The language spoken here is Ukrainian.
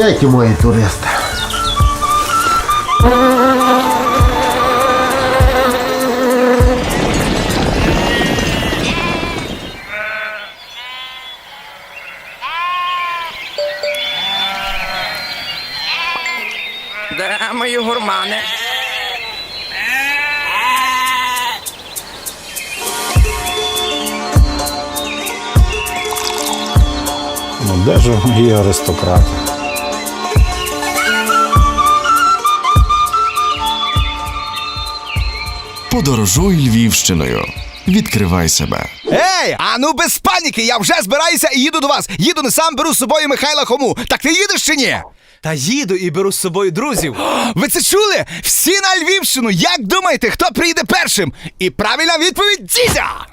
Ті мої туристи? Де мої гурмани? Ну де ж мої аристократи? Подорожуй Львівщиною. Відкривай себе. Ей, а ну без паніки, я вже збираюся і їду до вас. Їду не сам беру з собою Михайла Хому. Так ти їдеш чи ні? Та їду і беру з собою друзів. Ви це чули? Всі на Львівщину. Як думаєте, хто приїде першим? І правильна відповідь Дізя!